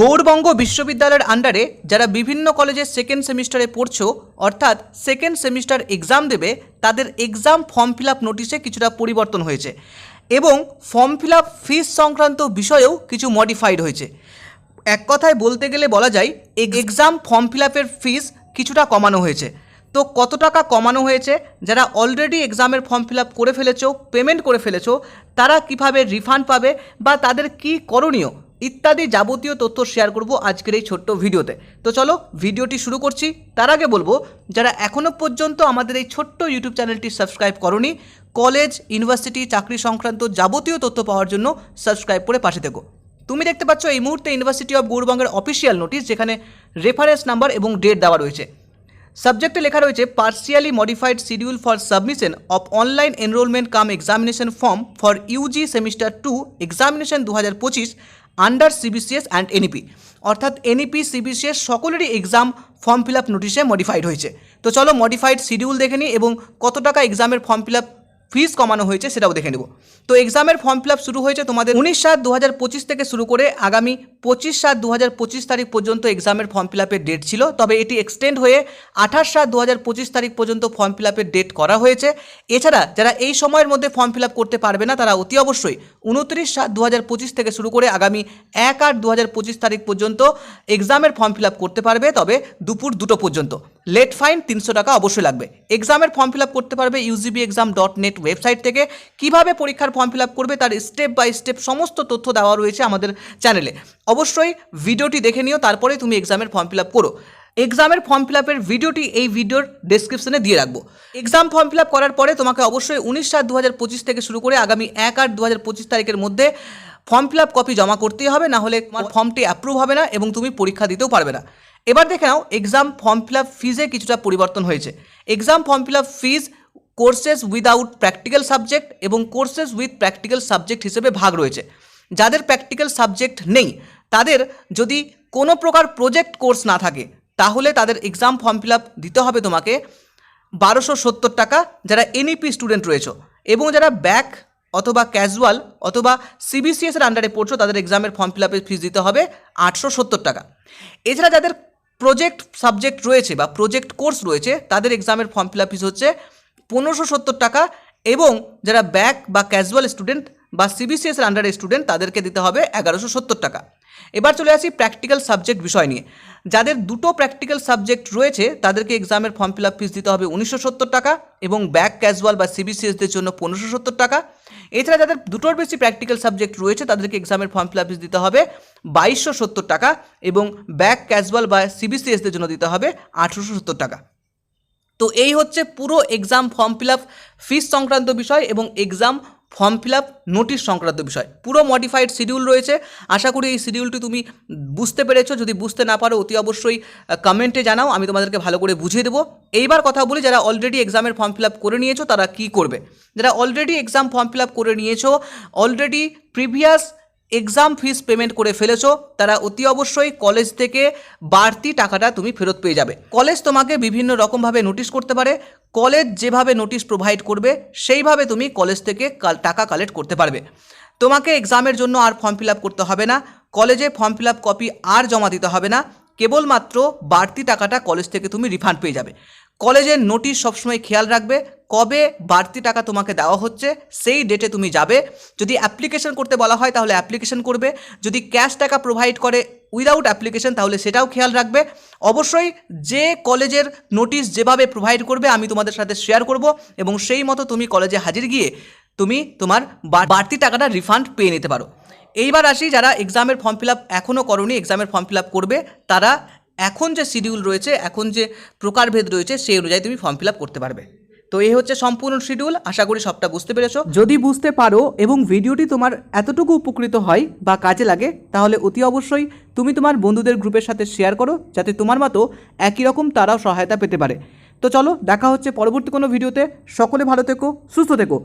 গৌড়বঙ্গ বিশ্ববিদ্যালয়ের আন্ডারে যারা বিভিন্ন কলেজের সেকেন্ড সেমিস্টারে পড়ছো, অর্থাৎ সেকেন্ড সেমিস্টার এক্সাম দেবে, তাদের এক্সাম ফর্ম ফিল আপ নোটিশে কিছুটা পরিবর্তন হয়েছে এবং ফর্ম ফিল আপ ফিস সংক্রান্ত বিষয়েও কিছু মডিফাইড হয়েছে। এক কথায় বলতে গেলে বলা যায় এক্সাম ফর্ম ফিল আপের ফিস কিছুটা কমানো হয়েছে। তো কত টাকা কমানো হয়েছে? যারা অলরেডি এক্সামের ফর্ম ফিল আপ করে ফেলেছো পেমেন্ট করে ফেলেছো, তারা কীভাবে রিফান্ড পাবে বা তাদের কি করণীয়? ইত্যাদি যাবতীয় তথ্য শেয়ার করব আজকের এই ছোট্ট ভিডিওতে। তো চলো, ভিডিওটি শুরু করছি। তার আগে বলব, যারা এখনও পর্যন্ত আমাদের এই ছোট্ট ইউটিউব চ্যানেলটি সাবস্ক্রাইব করনি কলেজ ইউনিভার্সিটি চাকরি সংক্রান্ত যাবতীয় তথ্য পাওয়ার জন্য সাবস্ক্রাইব করে পাশে থেকো। তুমি দেখতে পাচ্ছ এই মুহূর্তে ইউনিভার্সিটি অফ গৌরবঙ্গের অফিসিয়াল নোটিশ যেখানে রেফারেন্স নাম্বার এবং ডেট দেওয়া রয়েছে। সাবজেক্টে লেখা রয়েছে partially modified schedule for submission of online enrolment cum examination form for UG semester two examination দু হাজার পঁচিশ আন্ডার সিবিসিএস অ্যান্ড এনইপি অর্থাৎ এনইপি সিবিসিএস সকলেরই এক্সাম ফর্ম ফিল আপ নোটিশে মডিফাইড হয়েছে। তো চলো মডিফাইড শিডিউল দেখে নিই এবং কত টাকা এক্সামের ফর্ম ফিল আপ ফিস কমানো হয়েছে, সেটাও দেখে নেব। তো এক্সামের ফর্ম ফিল শুরু হয়েছে তোমাদের উনিশ সাত দু হাজার পঁচিশ থেকে শুরু করে আগামী পঁচিশ সাত দু তারিখ পর্যন্ত এক্সামের ফর্ম ফিল ডেট ছিল। তবে এটি এক্সটেন্ড হয়ে আঠাশ সাত দু তারিখ পর্যন্ত ফর্ম ফিল আপের ডেট করা হয়েছে। এছাড়া যারা এই সময়ের মধ্যে ফর্ম ফিল করতে পারবে না, তারা অতি অবশ্যই উনত্রিশ সাত দু থেকে শুরু করে আগামী এক আট দু হাজার পঁচিশ তারিখ পর্যন্ত এক্সামের ফর্ম ফিল করতে পারবে। তবে দুপুর দুটো পর্যন্ত। লেট ফাইন তিনশো টাকা অবশ্যই লাগবে। এক্সামের ফর্ম ফিল আপ করতে পারবে UGB exam dot net website থেকে। কীভাবে পরীক্ষার ফর্ম ফিল আপ করবে তার স্টেপ বাই স্টেপ সমস্ত তথ্য দেওয়া রয়েছে আমাদের চ্যানেলে অবশ্যই ভিডিওটি দেখে নিও তারপরে তুমি এক্সামের ফর্ম ফিল আপ করো। এক্সামের ফর্ম ফিল আপের ভিডিওটি এই ভিডিওর ডেসক্রিপশনে দিয়ে রাখব। এক্সাম ফর্ম ফিল আপ করার পরে তোমাকে অবশ্যই উনিশ সাত দু হাজার পঁচিশ থেকে শুরু করে আগামী এক আট দু হাজার পঁচিশ তারিখের মধ্যে ফর্ম ফিল আপ কপি জমা করতেই হবে না হলে তোমার ফর্মটি অ্যাপ্রুভ হবে না এবং তুমি পরীক্ষা দিতেও পারবে না। এবার দেখে নাও এক্সাম ফর্ম ফিল আপ ফিজে কিছুটা পরিবর্তন হয়েছে। Exam form fill up fees courses without practical subject এবং কোর্সেস উইথ প্র্যাকটিক্যাল সাবজেক্ট হিসেবে ভাগ রয়েছে। যাদের প্র্যাকটিক্যাল সাবজেক্ট নেই, তাদের যদি কোনো প্রকার প্রজেক্ট কোর্স না থাকে, তাহলে তাদের এক্সাম ফর্ম ফিল আপ দিতে হবে তোমাকে বারোশো সত্তর টাকা যারা এনইপি স্টুডেন্ট রয়েছে এবং যারা ব্যাক অথবা ক্যাজুয়াল অথবা সিবিসিএসের আন্ডারে পড়ছো, তাদের এক্সামের ফর্ম ফিল আপের ফিস দিতে হবে আটশো সত্তর টাকা। এছাড়া যাদের প্রজেক্ট সাবজেক্ট রয়েছে বা প্রজেক্ট কোর্স রয়েছে, তাদের এক্সামের ফর্ম ফিল আপ ফিস হচ্ছে পনেরোশো সত্তর টাকা এবং যারা ব্যাক বা ক্যাজুয়াল স্টুডেন্ট বা সিবিসিএসের আন্ডারে স্টুডেন্ট তাদেরকে দিতে হবে এগারোশো সত্তর টাকা। এবার চলে আসি প্র্যাকটিক্যাল সাবজেক্ট বিষয় নিয়ে। যাদের দুটো প্র্যাকটিক্যাল সাবজেক্ট রয়েছে, তাদেরকে এক্সামের ফর্ম ফিল আপ ফিস দিতে হবে উনিশশো সত্তর টাকা এবং ব্যাক ক্যাজুয়াল বা সিবিসিএসদের জন্য পনেরোশো সত্তর টাকা। এছাড়া যাদের দুটোর বেশি প্র্যাকটিক্যাল সাবজেক্ট রয়েছে, তাদেরকে এক্সামের ফর্ম ফিল আপ ফিস দিতে হবে বাইশশো সত্তর টাকা এবং ব্যাক ক্যাজুয়াল বা সিবিসিএসদের জন্য দিতে হবে আঠেরোশো সত্তর টাকা। তো এই হচ্ছে পুরো exam form fill up fees সংক্রান্ত বিষয় এবং exam form fill up notice সংক্রান্ত বিষয়। পুরো মডিফাইড শিডিউল রয়েছে। আশা করি এই শিডিউলটি তুমি বুঝতে পেরেছ। যদি বুঝতে না পারো, অতি অবশ্যই কমেন্টে জানাও। আমি তোমাদেরকে ভালো করে বুঝিয়ে দেবো। এইবার কথা বলি, যারা অলরেডি এক্সামের ফর্ম ফিল আপ করে নিয়েছো, তারা কী করবে? যারা already exam form fill up করে নিয়েছো already previous exam fees payment করে ফেলেছো, তারা অতি অবশ্যই কলেজ থেকে বাড়তি টাকাটা তুমি ফেরত পেয়ে যাবে। কলেজ তোমাকে বিভিন্ন রকমভাবে নোটিশ করতে পারে কলেজ যেভাবে নোটিশ প্রোভাইড করবে, সেইভাবে তুমি কলেজ থেকে টাকা কালেক্ট করতে পারবে। তোমাকে এক্সামের জন্য আর ফর্ম ফিল আপ করতে হবে না কলেজে ফর্ম ফিল আপ কপি আর জমা দিতে হবে না, কেবলমাত্র বাড়তি টাকাটা কলেজ থেকে তুমি রিফান্ড পেয়ে যাবে। কলেজের নোটিশ সবসময় খেয়াল রাখবে কবে বাড়তি টাকা তোমাকে দেওয়া হচ্ছে, সেই ডেটে তুমি যাবে। যদি অ্যাপ্লিকেশন করতে বলা হয় তাহলে অ্যাপ্লিকেশন করবে। যদি ক্যাশ টাকা প্রোভাইড করে উইদাউট অ্যাপ্লিকেশন তাহলে সেটাও খেয়াল রাখবে। অবশ্যই যে কলেজের নোটিশ যেভাবে প্রোভাইড করবে আমি তোমাদের সাথে শেয়ার করব এবং সেই মতো তুমি কলেজে হাজির গিয়ে তুমি তোমার বাড়তি টাকাটা রিফান্ড পেয়ে নিতে পারো। এইবার আসি যারা এক্সামের ফর্ম ফিল আপ এখনও করনি এক্সামের ফর্ম ফিল আপ করবে, তারা এখন যে শিডিউল রয়েছে, এখন যে প্রকারভেদ রয়েছে, সেই অনুযায়ী তুমি ফর্ম ফিল করতে পারবে। তো এই হচ্ছে সম্পূর্ণ শিডিউল আশা করি সবটা বুঝতে পেরেছ। যদি বুঝতে পারো এবং ভিডিওটি তোমার এতটুকু উপকৃত হয় বা কাজে লাগে, তাহলে অতি অবশ্যই তুমি তোমার বন্ধুদের গ্রুপের সাথে শেয়ার করো, যাতে তোমার মতো একই রকম তারাও সহায়তা পেতে পারে। তো চলো, দেখা হচ্ছে পরবর্তী কোনো ভিডিওতে। সকলে ভালো থেকো, সুস্থ থেকো।